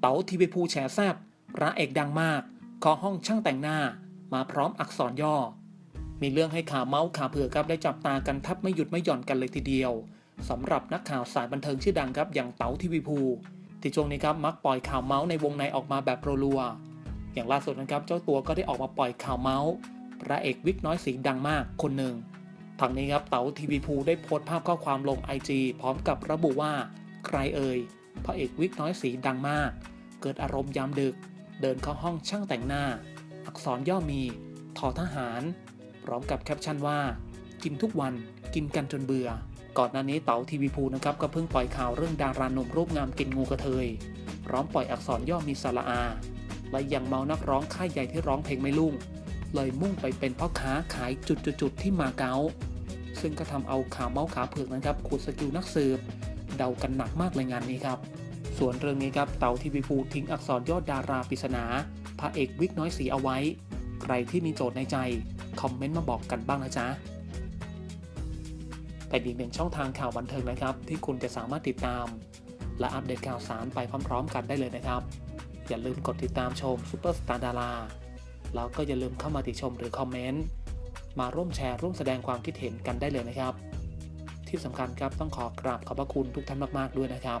เต๋าทีวีภูแฉแซบพระเอกดังมาก ขอห้องช่างแต่งหน้า มาพร้อมอักษรย่อ มีเรื่องให้ข่าวเมาส์ข่าวเผือกครับได้จับตากันทับไม่หยุดไม่หย่อนกันเลยทีเดียวสำหรับนักข่าวสายบันเทิงชื่อดังครับอย่างเต๋าทีวีภูที่ช่วงนี้ครับมักปล่อยข่าวเมาส์ในวงในออกมาแบบรัวๆอย่างล่าสุดนะครับเจ้าตัวก็ได้ออกมาปล่อยข่าวเมาส์พระเอกวิกน้อยสีดังมากคนหนึ่งทางนี้ครับเต๋าทีวีภูได้โพสต์ภาพข้อความลง IG พร้อมกับระบุว่า ใครเอ่ยพระเอกวิกน้อยสีดังมาก เกิดอารมณ์ยามดึก เดินเข้าห้องช่างแต่งหน้า อักษรย่อมีทอทหาร พร้อมกับแคปชั่นว่า กินทุกวันกินกันจนเบื่อ ก่อนหน้านี้เต๋าทีวีภูนะครับก็เพิ่งปล่อยข่าวเรื่องดาราหนุ่มรูปงามกินงูกระเทย พร้อมปล่อยอักษรย่อมีสระอา และยังเมานักร้องค่ายใหญ่ที่ร้องเพลงไม่ลุ่ง เลยมุ่งไปเป็นพ่อค้าขายจุดๆๆที่มาเก๊าซึ่งก็ทำเอาข่าวเมาส์ขาเผือกนะครับขุดสกิลนักสืบ เดากันหนักมากเลยงานนี้ครับ ส่วนเรื่องนี้ครับเต่าทีวีภูทิ้งอักษรยอดดาราปริศนาพระเอกวิกน้อยสีเอาไว้ ใครที่มีโจทย์ในใจ คอมเมนต์มาบอกกันบ้างนะจ๊ะเป็นอีกหนึ่งช่องทางข่าวบันเทิงนะครับ ที่คุณจะสามารถติดตาม และอัปเดตข่าวสารไปพร้อม ๆ กันได้เลยนะครับ อย่าลืมกดติดตามชมซูเปอร์สตาร์ดาราแล้วก็อย่าลืมเข้ามาติชมหรือคอมเมนต์มาร่วมแชร์ร่วมแสดงความคิดเห็นกันได้เลยนะครับ ที่สำคัญครับต้องขอกราบขอบพระคุณทุกท่านมาก ๆ ด้วยนะครับ